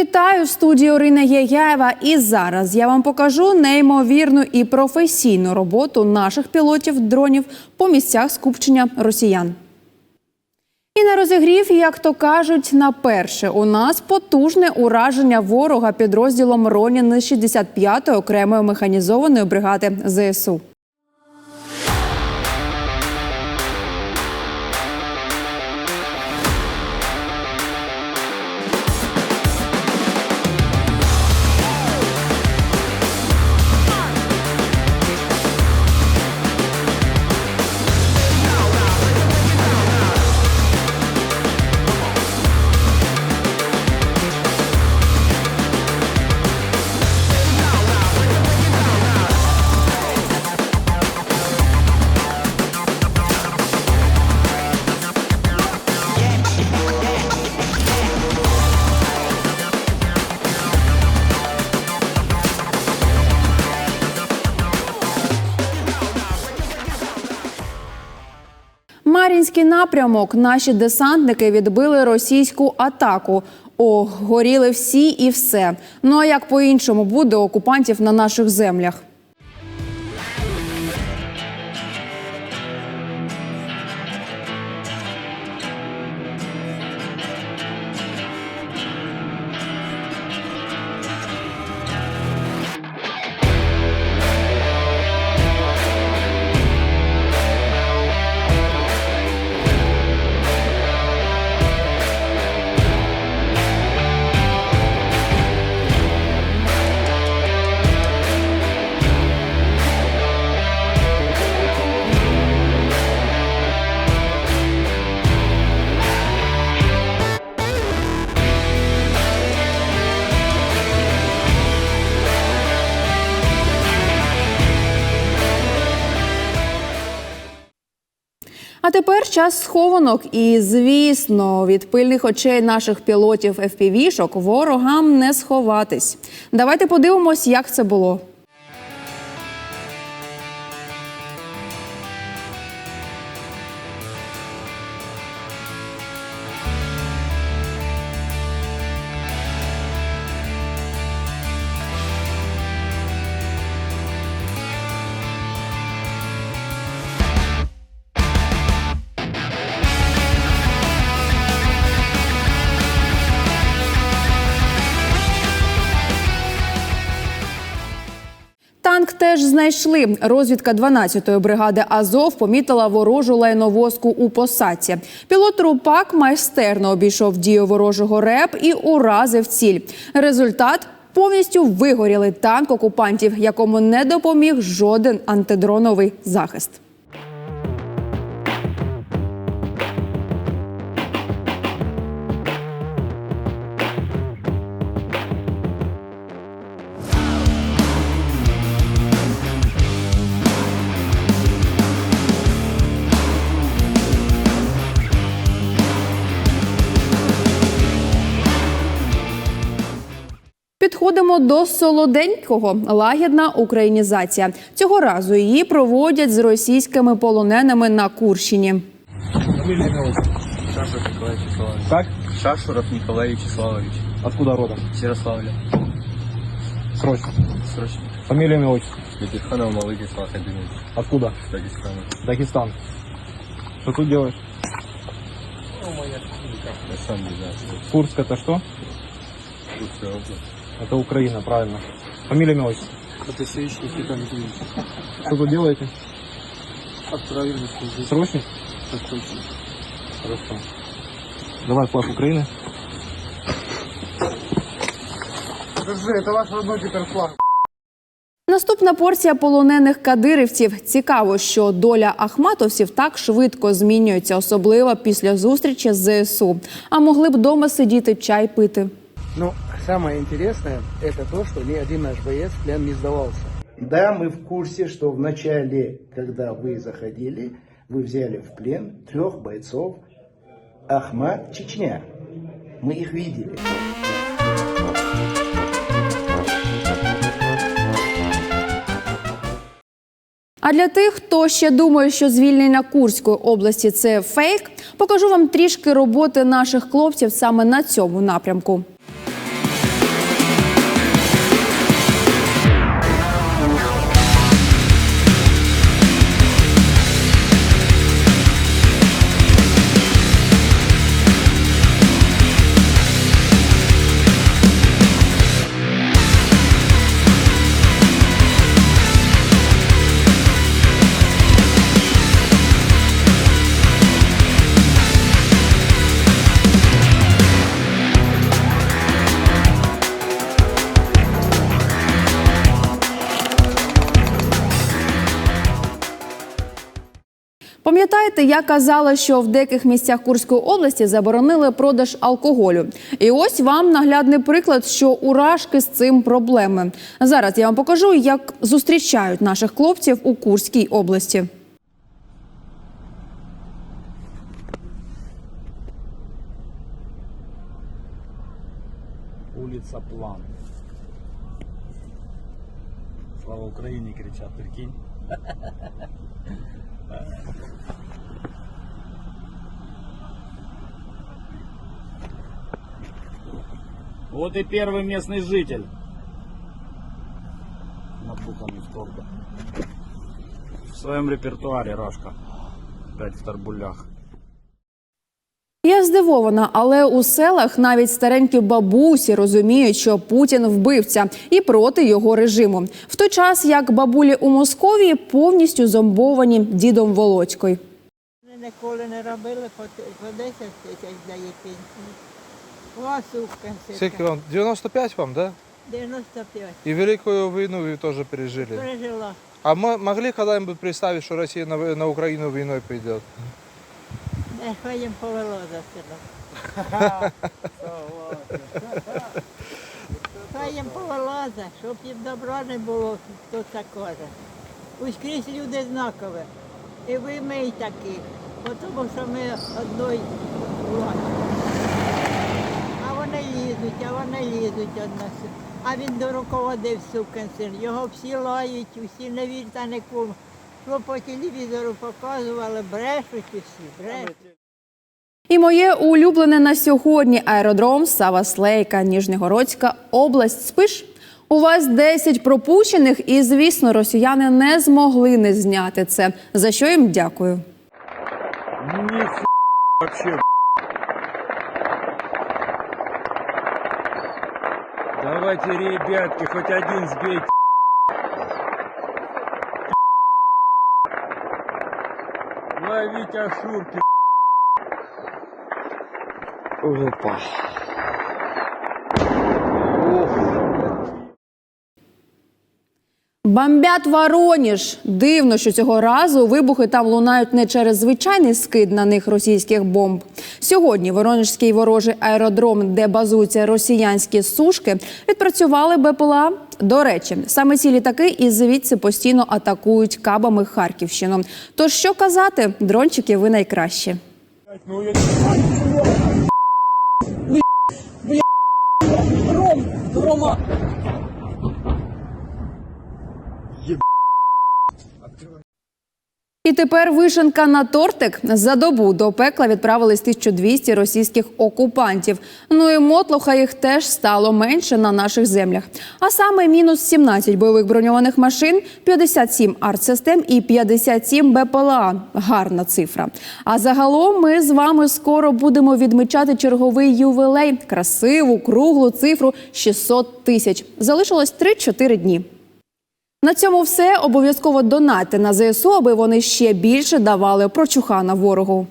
Вітаю в студії Орина Єяєва. І зараз я вам покажу неймовірну і професійну роботу наших пілотів дронів по місцях скупчення росіян. І на розігрів, як то кажуть, на перше у нас потужне ураження ворога підрозділом Ронін 65-ї окремої механізованої бригади ЗСУ. Мар'їнський напрямок. Наші десантники відбили російську атаку. О, горіли всі і все. Ну а як по-іншому буде окупантів на наших землях? Тепер час схованок. І звісно, від пильних очей наших пілотів FPV-шок ворогам не сховатись. Давайте подивимось, як це було. Теж знайшли. Розвідка 12-ї бригади Азов помітила ворожу лайновозку у посадці. Пілот Рупак майстерно обійшов дію ворожого РЕП і уразив ціль. Результат повністю вигоріли танк окупантів, якому не допоміг жоден антидроновий захист. Підходимо до солоденького лагідна українізація. Цього разу її проводять з російськими полоненими на Курщині. Фамилия, имя, отчество. Шашуров Николай Вячеславович. Как? Шашуров Николай Вячеславович. Откуда родом? С Ярославля. Срочно. Срочно. Фамилия, имя, отчество. Бекирханов Малыгислав Хабибович. Откуда? С Дагестана. Дагестан. Что тут делаешь? Я сам не знаю, что это. Курск это что? Курская область. Это Украина, правильно. Фамилия, имя, отчество. Протасевич Никита Андреевич. Что тут делаете? Отправили здесь. Срочник? Хорошо. Давай флаг Украины. Подожди, это ваш родной теперь флаг. Наступна порція полонених кадирівців. Цікаво, що доля ахматовців так швидко змінюється, особливо після зустрічі з ЗСУ. А могли б дома сидіти чай пити. Ну, самое интересное, это то, что ни один наш боец в плен не сдавался. Да, мы в курсе, что в начале, когда вы заходили, вы взяли в плен трех бойцов Ахмат Чечня. Мы их видели. А для тих, хто ще думає, що звільнення Курської області це фейк, покажу вам трішки роботи наших хлопців саме на цьому напрямку. Пам'ятаєте, я казала, що в деяких місцях Курської області заборонили продаж алкоголю. І ось вам наглядний приклад, що у Рашки з цим проблеми. Зараз я вам покажу, як зустрічають наших хлопців у Курській області. Улица План. Слава Украине кричат, прикинь. Вот и первый местный житель. Напутанный в торбе. В своем репертуаре Рашка. Опять в тарбулях. Я здивована, але у селах навіть старенькі бабусі розуміють, що Путін вбивця і проти його режиму. В той час як бабулі у Московії повністю зомбовані дідом Володькою. Ми ніколи не робили по, т- по 10 тисяч дає пенсії. Ласувка Скільки вам? 95 вам, да? 95. И Великую войну вы тоже пережили. Пережила. А мы могли когда-нибудь представить, что Россия на, на Украину войной пойдет? Не хай їм повело за село. Хай їм повело за, щоб їм добра не було, хто це каже. Ускрізь люди знакові. І ви ми й такі. Бо Тому що ми одної влади. А вони лізуть, а вони лізуть од нас. А він до руководив сукин син. Його всі лають, всі не вірте нікому. Що по телевізору показували, брешуть усі, брешуть. І моє улюблене на сьогодні аеродром Саваслейка, Ніжнегородська область. Спиш? У вас 10 пропущених, і звісно, росіяни не змогли не зняти це. За що їм дякую. Нихуя вообще. Давайте, ребятки, хоть один сбейте. Ловить ошурки. Опа. Бомбят Вороніж. Дивно, що цього разу вибухи там лунають не через звичайний скид на них російських бомб. Сьогодні Воронежський ворожий аеродром, де базуються росіянські сушки, відпрацювали БПЛА. До речі, саме ці літаки і звідси постійно атакують кабами Харківщину. Тож що казати, дрончики, ви найкращі. І тепер вишенка на тортик за добу до пекла відправились 1200 російських окупантів. Ну і мотлоха їх теж стало менше на наших землях. А саме мінус 17 бойових броньованих машин, 57 артсистем і 57 БПЛА. Гарна цифра. А загалом ми з вами скоро будемо відмічати черговий ювілей. Красиву круглу цифру 600 тисяч. Залишилось 3-4 дні. На цьому все обов'язково донайте на ЗСУ, аби вони ще більше давали прочухана ворогу.